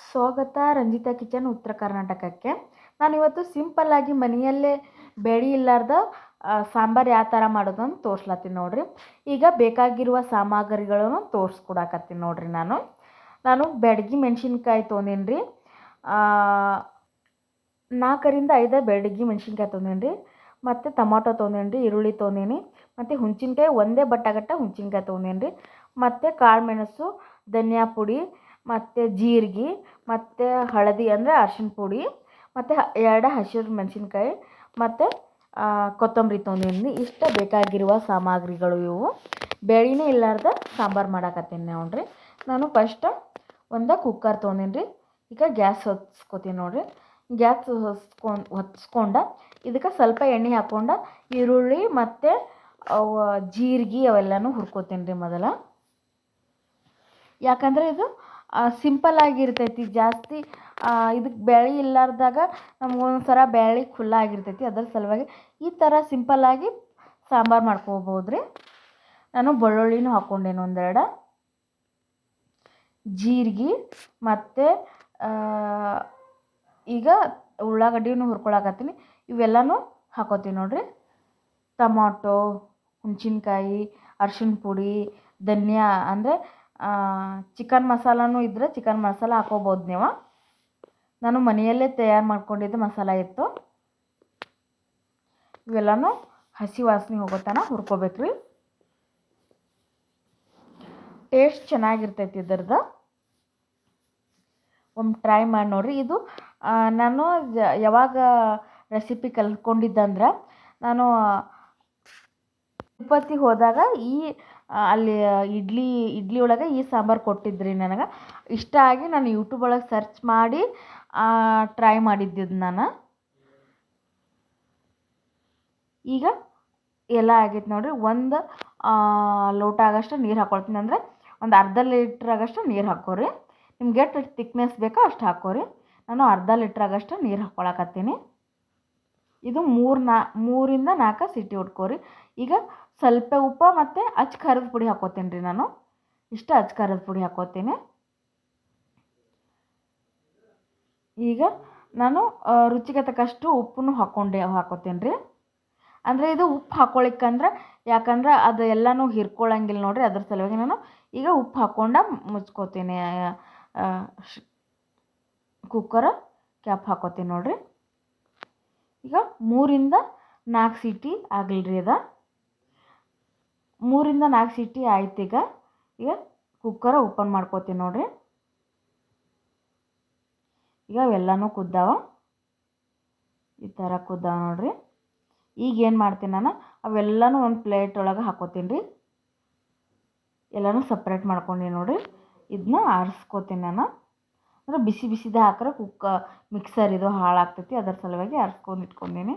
ಸ್ವಾಗತ ರಂಜಿತಾ ಕಿಚನ್ ಉತ್ತರ ಕರ್ನಾಟಕಕ್ಕೆ. ನಾನಿವತ್ತು ಸಿಂಪಲ್ಲಾಗಿ ಮನೆಯಲ್ಲೇ ಬೆಳಿ ಇಲ್ಲಾರ್ದ ಸಾಂಬಾರು ಯಾವ ಥರ ಮಾಡೋದು ಅಂತ ತೋರ್ಸ್ಲತ್ತೀನಿ ನೋಡಿರಿ. ಈಗ ಬೇಕಾಗಿರುವ ಸಾಮಗ್ರಿಗಳನ್ನು ತೋರಿಸ್ಕೊಡಕತ್ತೀನಿ ನೋಡಿರಿ ನಾನು. ನಾನು ಬೆಡಗಿ ಮೆಣಸಿನ್ಕಾಯಿ ತೊಂದೇನಿ ರೀ ನಾಲ್ಕರಿಂದ ಐದು ಬೆಡಗಿ ಮೆಣಸಿನ್ಕಾಯಿ ತೊಂದೇನಿ ರೀ ಮತ್ತು ಟೊಮಾಟೊ ತೊಂದೇನಿ ರೀ ಈರುಳ್ಳಿ ತೊಂದೇನಿ ಮತ್ತು ಹುಣ್ಸಿನ್ಕಾಯಿ ಒಂದೇ ಬಟ್ಟಗಟ್ಟ ಹುಣ್ಸಿನ್ಕಾಯಿ ತೊಂದೇನಿ ರೀ ಮತ್ತು ಕಾಳು ಮೆಣಸು, ಧನಿಯಾ ಪುಡಿ ಮತ್ತು ಜೀರಿಗೆ, ಮತ್ತು ಹಳದಿ ಅಂದರೆ ಅರ್ಶಿಣ ಪುಡಿ, ಮತ್ತು ಎರಡು ಹಸಿರು ಮೆಣಸಿನ್ಕಾಯಿ, ಮತ್ತು ಕೊತ್ತಂಬರಿ ತೊಗೊಂಡೀನಿ ಇಷ್ಟು ಬೇಕಾಗಿರುವ ಸಾಮಗ್ರಿಗಳು ಇವು. ಬೇಳೆನೇ ಇಲ್ಲಾರ್ದ ಸಾಂಬಾರು ಮಾಡಾಕತ್ತೀನಿ ನೋಡಿರಿ. ನಾನು ಫಸ್ಟ್ ಒಂದು ಕುಕ್ಕರ್ ತೊಗೊಂಡೀನಿ ರೀ ಈಗ ಗ್ಯಾಸ್ ಹೊತ್ಸ್ಕೊತೀನಿ ನೋಡಿರಿ. ಗ್ಯಾಸ್ ಹೊಸ್ಕೊಂಡು ಹೊತ್ಸ್ಕೊಂಡು ಇದಕ್ಕೆ ಸ್ವಲ್ಪ ಎಣ್ಣೆ ಹಾಕ್ಕೊಂಡು ಈರುಳ್ಳಿ ಮತ್ತು ಅವು ಜೀರಿಗೆ ಅವೆಲ್ಲನೂ ಹುರ್ಕೋತೀನಿ ರೀ ಮೊದಲು. ಯಾಕಂದರೆ ಇದು ಸಿಂಪಲ್ ಆಗಿರ್ತೈತಿ, ಜಾಸ್ತಿ ಇದಕ್ಕೆ ಬೇಳೆ ಇಲ್ಲಾರ್ದಾಗ ನಮ್ಗೆ ಒಂದೊಂದು ಸಲ ಬೇಳೆ ಖುಲ್ಲ ಆಗಿರ್ತೈತಿ, ಅದ್ರ ಸಲುವಾಗಿ ಈ ಥರ ಸಿಂಪಲ್ಲಾಗಿ ಸಾಂಬಾರು ಮಾಡ್ಕೋಬೋದು ರೀ ನಾನು ಬೆಳ್ಳುಳ್ಳಿನೂ ಹಾಕ್ಕೊಂಡೇನು ಒಂದೆರಡು. ಜೀರಿಗೆ ಮತ್ತು ಈಗ ಉಳ್ಳಾಗಡ್ಡಿನೂ ಹುರ್ಕೊಳಕತ್ತೀನಿ, ಇವೆಲ್ಲನೂ ಹಾಕೋತೀನಿ ನೋಡಿರಿ. ಟಮಾಟೋ, ಹುಣ್ಸಿನ್ಕಾಯಿ ಅರ್ಶಿಣ ಪುಡಿ, ಧನಿಯಾ ಅಂದರೆ ಚಿಕನ್ ಮಸಾಲನೂ ಇದ್ದರೆ ಚಿಕನ್ ಮಸಾಲ ಹಾಕೋಬೋದು ನೀವು. ನಾನು ಮನೆಯಲ್ಲೇ ತಯಾರು ಮಾಡ್ಕೊಂಡಿದ್ದ ಮಸಾಲ ಇತ್ತು. ಇವೆಲ್ಲನೂ ಹಸಿ ವಾಸನೆ ಹೋಗೋ ತನಕ ಹುರ್ಕೋಬೇಕು ರೀ ಟೇಸ್ಟ್ ಚೆನ್ನಾಗಿರ್ತೈತಿ ಇದ್ರದ್ದು. ಒಮ್ಮೆ ಟ್ರೈ ಮಾಡಿ ನೋಡಿರಿ. ಇದು ನಾನು ಯಾವಾಗ ರೆಸಿಪಿ ಕಲ್ತ್ಕೊಂಡಿದ್ದಂದ್ರೆ ನಾನು ತಿರುಪತಿಗೆ ಹೋದಾಗ ಈ ಅಲ್ಲಿ ಇಡ್ಲಿ ಇಡ್ಲಿ ಒಳಗೆ ಈ ಸಾಂಬಾರು ಕೊಟ್ಟಿದ್ರಿ ನನಗೆ. ಇಷ್ಟ ಆಗಿ ನಾನು ಯೂಟ್ಯೂಬ್ ಒಳಗೆ ಸರ್ಚ್ ಮಾಡಿ ಟ್ರೈ ಮಾಡಿದ್ದಿದ್ದು ನಾನು. ಈಗ ಎಲ್ಲ ಆಗೈತೆ ನೋಡಿರಿ. ಒಂದು ಲೋಟ ಆಗಷ್ಟು ನೀರು ಹಾಕ್ಕೊಳ್ತೀನಿ ಅಂದರೆ ಒಂದು ಅರ್ಧ ಲೀಟ್ರಾಗಷ್ಟು ನೀರು ಹಾಕೋರಿ. ನಿಮ್ಗೆ ಎಷ್ಟು ತಿಕ್ನೆಸ್ ಬೇಕೋ ಅಷ್ಟು ಹಾಕೋರಿ. ನಾನು ಅರ್ಧ ಲೀಟ್ರಾಗಷ್ಟು ನೀರು ಹಾಕ್ಕೊಳಕತ್ತೀನಿ ಇದು ಮೂರು ನಾ, ಮೂರಿಂದ ನಾಲ್ಕು ಸಿಟಿ ಹೊಡ್ಕೋರಿ ಈಗ ಸ್ವಲ್ಪ ಉಪ್ಪು ಮತ್ತು ಅಚ್ಚ ಖಾರದ ಪುಡಿ ಹಾಕೋತೀನಿ ರೀ ನಾನು. ಇಷ್ಟು ಅಚ್ಚ ಖಾರದ ಪುಡಿ ಹಾಕೋತೀನಿ. ಈಗ ನಾನು ರುಚಿಗೆ ತಕ್ಕಷ್ಟು ಉಪ್ಪನ್ನು ಹಾಕ್ಕೊಂಡೆ ಹಾಕೋತೀನಿ ರೀ ಅಂದರೆ ಇದು ಉಪ್ಪು ಹಾಕ್ಕೊಳಿಕ್ಕಂದ್ರೆ ಯಾಕಂದ್ರೆ ಅದು ಎಲ್ಲನೂ ಹಿರ್ಕೊಳ್ಳಂಗಿಲ್ಲ ನೋಡಿರಿ ಅದ್ರ ಸಲುವಾಗಿ ನಾನು ಈಗ ಉಪ್ಪು ಹಾಕ್ಕೊಂಡು ಮುಚ್ಕೋತೀನಿ. ಕುಕ್ಕರ್ ಕ್ಯಾಪ್ ಹಾಕೋತೀನಿ ನೋಡಿರಿ. ಈಗ ಮೂರಿಂದ ನಾಲ್ಕು ಸೀಟಿ ಆಗಲ್ರಿ ಅದ. ಮೂರಿಂದ ನಾಲ್ಕು ಸೀಟಿ ಆಯ್ತು ಈಗ. ಈಗ ಕುಕ್ಕರ ಓಪನ್ ಮಾಡ್ಕೋತೀನಿ ನೋಡಿರಿ. ಈಗ ಅವೆಲ್ಲನೂ ಕುದ್ದಾವ. ಈ ಥರ ಕುದ್ದಾವ ನೋಡಿರಿ. ಈಗ ಏನು ಮಾಡ್ತೀನಿ ನಾನು? ಅವೆಲ್ಲನೂ ಒಂದು ಪ್ಲೇಟ್ ಒಳಗೆ ಹಾಕೋತೀನಿ ರೀ ಎಲ್ಲನೂ ಸಪ್ರೇಟ್ ಮಾಡ್ಕೊಂಡು ನೋಡಿರಿ. ಇದನ್ನ ಆರಿಸ್ಕೋತೀನಿ ನಾನು. ಅಂದರೆ ಬಿಸಿ ಬಿಸಿದ ಹಾಕ್ರೆ ಕುಕ್ಕ ಮಿಕ್ಸರ್ ಇದು ಹಾಳಾಗ್ತೈತಿ, ಅದರ ಸಲುವಾಗಿ ಆರಿಸ್ಕೊಂಡು ಇಟ್ಕೊಂಡೀನಿ.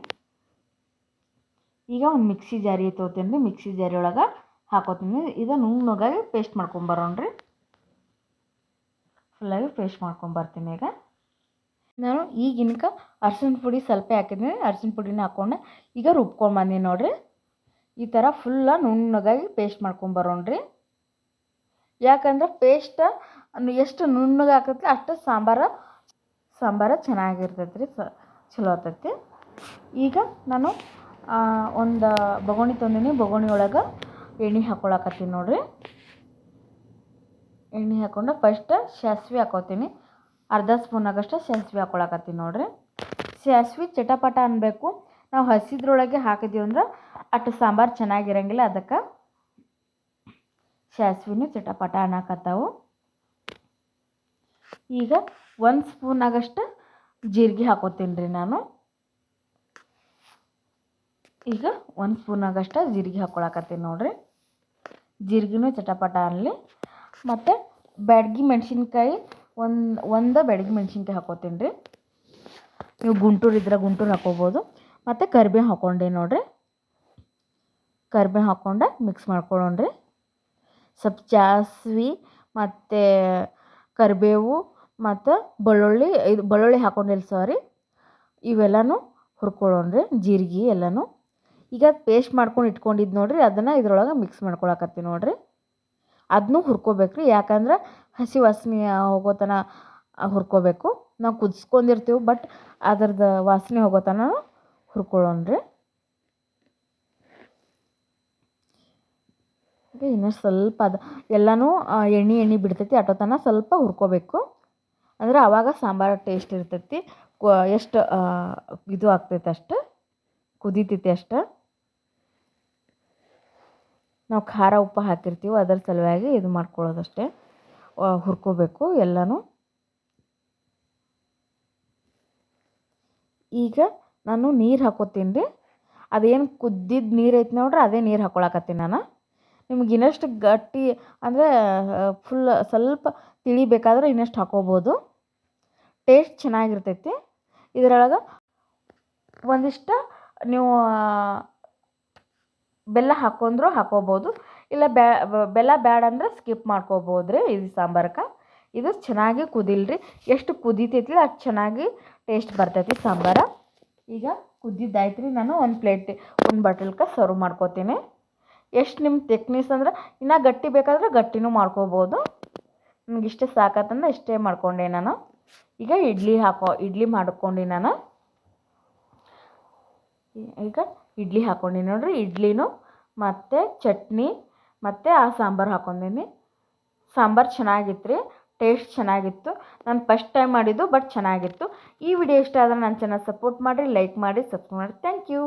ಈಗ ಒಂದು ಮಿಕ್ಸಿ ಜಾರಿ ತೊಗೋತೀನಿ ರೀ, ಮಿಕ್ಸಿ ಜಾರಿ ಒಳಗೆ ಹಾಕೋತೀನಿ. ಇದು ನುಣ್ಣಗಾಗಿ ಪೇಸ್ಟ್ ಮಾಡ್ಕೊಂಬರೋಣ್ರಿ ಫುಲ್ಲಾಗಿ ಪೇಸ್ಟ್ ಮಾಡ್ಕೊಂಬರ್ತೀನಿ ಈಗ. ನಾನು ಈಗಿನಕ ಅರ್ಸಿನ ಪುಡಿ ಸ್ವಲ್ಪ ಹಾಕಿದ್ದೀನಿ. ಅರ್ಸಿನ ಪುಡಿನ ಹಾಕ್ಕೊಂಡು ಈಗ ರುಬ್ಕೊಂಡು ಬಂದೀನಿ ನೋಡಿರಿ. ಈ ಥರ ಫುಲ್ಲ ನುಣ್ಣಗಾಗಿ ಪೇಸ್ಟ್ ಮಾಡ್ಕೊಂಬರೋಣ್ರಿ ಯಾಕಂದ್ರೆ ಪೇಸ್ಟ್ ಎಷ್ಟು ನುಣ್ಣಗೆ ಹಾಕತ್ತೆ ಅಷ್ಟು ಸಾಂಬಾರು ಸಾಂಬಾರು ಚೆನ್ನಾಗಿರ್ತೈತೆ ರೀ ಚಲೋ ಆಗ್ತೈತಿ ಈಗ ನಾನು ಒಂದು ಬೊಗಣಿ ತಂದೀನಿ, ಬೊಗಣಿ ಒಳಗೆ ಎಣ್ಣೆ ಹಾಕೊಳಕತ್ತೀನಿ ನೋಡಿರಿ. ಎಣ್ಣೆ ಹಾಕ್ಕೊಂಡು ಫಸ್ಟ್ ಸಾಸ್ವೆ ಹಾಕೋತೀನಿ. ಅರ್ಧ ಸ್ಪೂನಾಗಷ್ಟು ಸಾಸ್ವೆ ಹಾಕೊಳಕತ್ತೀನಿ ನೋಡಿರಿ. ಸಾಸ್ವೆ ಚಟಪಟ ಅನ್ನಬೇಕು ನಾವು ಹಸಿದ್ರೊಳಗೆ ಹಾಕಿದ್ದೀವಿ ಅಂದ್ರೆ ಅಟ್ಟು ಸಾಂಬಾರು ಚೆನ್ನಾಗಿರಂಗಿಲ್ಲ ಅದಕ್ಕೆ ಸಾಸ್ವಿನೂ ಚಟಪಟ ಅನ್ನಕತ್ತಾವು. ಈಗ ಒಂದು ಸ್ಪೂನ್ ಆಗಷ್ಟು ಜೀರಿಗೆ ಹಾಕೋತೀನಿ ರೀ ನಾನು. ಈಗ ಒಂದು ಸ್ಪೂನ್ ಆಗಷ್ಟು ಜೀರಿಗೆ ಹಾಕೊಳಕತ್ತೀನಿ ನೋಡಿರಿ. ಜೀರಿಗೆನೂ ಚಟಪಟ ಅನ್ಲಿ. ಮತ್ತು ಬ್ಯಾಡ್ಗಿ ಮೆಣಸಿನ್ಕಾಯಿ ಒಂದು ಒಂದು ಬ್ಯಾಡ್ಗಿ ಮೆಣಸಿನ್ಕಾಯಿ ಹಾಕೋತೀನಿ ರೀ ನೀವು ಗುಂಟೂರು ಇದ್ರೆ ಗುಂಟೂರು ಹಾಕೋಬೋದು. ಮತ್ತು ಕರಿಬೇವು ಹಾಕ್ಕೊಂಡೆ ನೋಡಿರಿ. ಕರಿಬೇವು ಹಾಕ್ಕೊಂಡು ಮಿಕ್ಸ್ ಮಾಡ್ಕೊಳ್ಳೋಣ್ರಿ ಸ್ವಲ್ಪ ಜಾಸ್ವಿ ಮತ್ತು ಕರಿಬೇವು ಮತ್ತು ಬೆಳ್ಳುಳ್ಳಿ, ಇದು ಬೆಳ್ಳುಳ್ಳಿ ಹಾಕ್ಕೊಂಡಿಲ್ಲ ಸಾರಿ ಇವೆಲ್ಲನೂ ಹುರ್ಕೊಳ್ಳೋಣ ರೀ, ಜೀರಿಗೆ ಎಲ್ಲನೂ. ಈಗ ಪೇಸ್ಟ್ ಮಾಡ್ಕೊಂಡು ಇಟ್ಕೊಂಡಿದ್ದು ನೋಡಿರಿ, ಅದನ್ನು ಇದ್ರೊಳಗೆ ಮಿಕ್ಸ್ ಮಾಡ್ಕೊಳಕತ್ತೀನಿ ನೋಡಿರಿ. ಅದನ್ನೂ ಹುರ್ಕೋಬೇಕು ರೀ ಯಾಕಂದ್ರೆ ಹಸಿ ವಾಸನೆ ಹೋಗೋತನ ಹುರ್ಕೋಬೇಕು. ನಾವು ಕುದಿಸ್ಕೊಂಡಿರ್ತೀವಿ ಬಟ್ ಅದ್ರದ್ದು ವಾಸನೆ ಹೋಗೋತನ ಹುರ್ಕೊಳ್ಳೋಣ ಹುರ್ಕೊಳ್ಳೋಣ್ರಿ ಇನ್ನಷ್ಟು ಸ್ವಲ್ಪ ಅದು, ಎಲ್ಲನೂ ಎಣ್ಣೆ ಎಣ್ಣೆ ಬಿಡ್ತೈತಿ ಅಟೋತನ ಸ್ವಲ್ಪ ಹುರ್ಕೋಬೇಕು. ಅಂದ್ರೆ ಆವಾಗ ಸಾಂಬಾರು ಟೇಸ್ಟ್ ಇರ್ತೈತಿ ಎಷ್ಟು ಇದು ಆಗ್ತೈತೆ ಅಷ್ಟು, ಕುದೀತೈತಿ ಅಷ್ಟು. ನಾವು ಖಾರ, ಉಪ್ಪು ಹಾಕಿರ್ತೀವಿ, ಅದರ ಸಲುವಾಗಿ ಇದು ಮಾಡ್ಕೊಳ್ಳೋದಷ್ಟೇ ಹುರ್ಕೋಬೇಕು ಎಲ್ಲನೂ. ಈಗ ನಾನು ನೀರು ಹಾಕೋತೀನಿ ರೀ, ಅದೇನು ಕುದ್ದಿದ್ದು ನೀರು ಐತೆ ನೋಡ್ರಿ, ಅದೇ ನೀರು ಹಾಕೊಳಕತ್ತೀನಿ ನಾನು. ನಿಮ್ಗೆ ಇನ್ನಷ್ಟು ಗಟ್ಟಿ ಅಂದರೆ ಫುಲ್ ಸ್ವಲ್ಪ ತಿಳಿಬೇಕಾದ್ರೆ ಇನ್ನಷ್ಟು ಹಾಕೋಬೋದು. ಟೇಸ್ಟ್ ಚೆನ್ನಾಗಿರ್ತೈತಿ. ಇದರೊಳಗೆ ಒಂದಿಷ್ಟು ನೀವು ಬೆಲ್ಲ ಹಾಕೊಂಡ್ರು ಹಾಕೋಬೋದು. ಇಲ್ಲ ಬ್ಯಾ ಬೆಲ್ಲ ಬ್ಯಾಡ ಅಂದ್ರೆ ಸ್ಕಿಪ್ ಮಾಡ್ಕೋಬೋದು ರೀ ಇದು ಸಾಂಬಾರಕ್ಕೆ. ಇದು ಚೆನ್ನಾಗಿ ಕುದಿಲ್ರಿ. ಎಷ್ಟು ಕುದೀತೈತಿ ಅಷ್ಟು ಚೆನ್ನಾಗಿ ಟೇಸ್ಟ್ ಬರ್ತೈತಿ ಸಾಂಬಾರ. ಈಗ ಕುದ್ದಿದ್ದಾಯ್ತು ರೀ ನಾನು ಒಂದು ಪ್ಲೇಟ್ ಒಂದು ಬಟಲ್ಕ ಸರ್ವ್ ಮಾಡ್ಕೋತೀನಿ. ಎಷ್ಟು ನಿಮ್ಮ ತೆಕ್ನಿಸ್ ಅಂದ್ರೆ ಇನ್ನೂ ಗಟ್ಟಿ ಬೇಕಾದರೆ ಗಟ್ಟಿನೂ ಮಾಡ್ಕೋಬೋದು. ನಿಮ್ಗೆ ಇಷ್ಟೇ ಸಾಕತ್ತಂದ್ರೆ ಇಷ್ಟೇ ಮಾಡ್ಕೊಂಡೆ ನಾನು. ಈಗ ಇಡ್ಲಿ ಹಾಕೋ, ಇಡ್ಲಿ ಮಾಡ್ಕೊಂಡು ನಾನು. ಈಗ ಇಡ್ಲಿ ಹಾಕ್ಕೊಂಡು ನೋಡ್ರಿ, ಇಡ್ಲಿನೂ ಮತ್ತು ಚಟ್ನಿ, ಮತ್ತು ಆ ಸಾಂಬಾರು ಹಾಕ್ಕೊಂಡಿನಿ ಸಾಂಬಾರು ಚೆನ್ನಾಗಿತ್ತು ರೀ ಟೇಸ್ಟ್ ಚೆನ್ನಾಗಿತ್ತು. ನಾನು ಫಸ್ಟ್ ಟೈಮ್ ಮಾಡಿದ್ದು ಬಟ್ ಚೆನ್ನಾಗಿತ್ತು. ಈ ವಿಡಿಯೋ ಇಷ್ಟ ಆದರೆ ನನ್ನ ಚೆನ್ನಾಗಿ ಸಪೋರ್ಟ್ ಮಾಡಿರಿ ಲೈಕ್ ಮಾಡಿ ಸಬ್ಸ್ಕ್ರೈಬ್ ಮಾಡಿ ಥ್ಯಾಂಕ್ ಯು